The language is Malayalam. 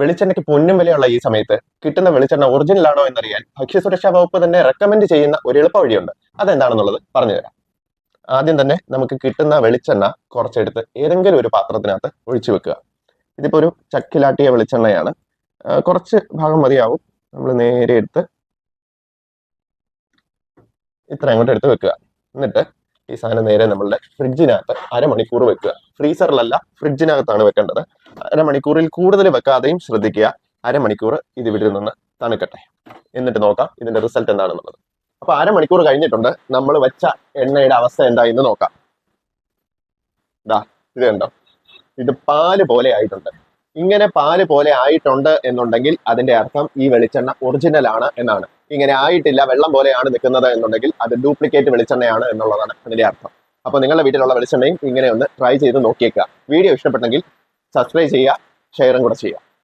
വെളിച്ചെണ്ണയ്ക്ക് പൊന്നും വിലയുള്ള ഈ സമയത്ത് കിട്ടുന്ന വെളിച്ചെണ്ണ ഒറിജിനൽ ആണോ എന്നറിയാൻ ഭക്ഷ്യസുരക്ഷാ വകുപ്പ് തന്നെ റെക്കമെൻഡ് ചെയ്യുന്ന ഒരു എളുപ്പ വഴിയുണ്ട്. അതെന്താണെന്നുള്ളത് പറഞ്ഞുതരാം ആദ്യം തന്നെ നമുക്ക് കിട്ടുന്ന വെളിച്ചെണ്ണ കുറച്ചെടുത്ത് ഏതെങ്കിലും ഒരു പാത്രത്തിനകത്ത് ഒഴിച്ചു വെക്കുക. ഇതിപ്പോ ഒരു ചക്കിലാട്ടിയ വെളിച്ചെണ്ണയാണ്. കുറച്ച് ഭാഗം മതിയാവും. നമ്മൾ നേരെ എടുത്ത് ഇത്ര അങ്ങോട്ട് എടുത്ത് വെക്കുക. എന്നിട്ട് ഈ സാധനം നേരെ നമ്മളുടെ ഫ്രിഡ്ജിനകത്ത് അരമണിക്കൂർ വെക്കുക. ഫ്രീസറിലല്ല ഫ്രിഡ്ജിനകത്താണ് വെക്കേണ്ടത്. അരമണിക്കൂറിൽ കൂടുതൽ വെക്കാതെയും ശ്രദ്ധിക്കുക. അരമണിക്കൂർ ഇത് ഇവിടെ നിന്ന് തണുക്കട്ടെ. എന്നിട്ട് നോക്കാം ഇതിന്റെ റിസൾട്ട് എന്താണെന്നുള്ളത്. അപ്പൊ അരമണിക്കൂർ കഴിഞ്ഞിട്ടുണ്ട്. നമ്മൾ വെച്ച എണ്ണയുടെ അവസ്ഥ എന്താ എന്ന് നോക്കാം. ഇതാ ഇത് കണ്ടോ? ഇത് പാൽ പോലെ ആയിട്ടുണ്ട്. ഇങ്ങനെ പാൽ പോലെ ആയിട്ടുണ്ട് എന്നുണ്ടെങ്കിൽ അതിന്റെ അർത്ഥം ഈ വെളിച്ചെണ്ണ ഒറിജിനൽ ആണ് എന്നാണ്. ഇങ്ങനെ ആയിട്ടില്ല വെള്ളം പോലെയാണ് നിൽക്കുന്നത് എന്നുണ്ടെങ്കിൽ അത് ഡ്യൂപ്ലിക്കേറ്റ് വെളിച്ചെണ്ണയാണ് എന്നുള്ളതാണ് അതിന്റെ അർത്ഥം. അപ്പൊ നിങ്ങളുടെ വീട്ടിലുള്ള വെളിച്ചെണ്ണയും ഇങ്ങനെ ഒന്ന് ട്രൈ ചെയ്ത് നോക്കിയേക്കുക. വീഡിയോ ഇഷ്ടപ്പെട്ടെങ്കിൽ സബ്സ്ക്രൈബ് ചെയ്യുക ഷെയറും കൂടെ ചെയ്യുക.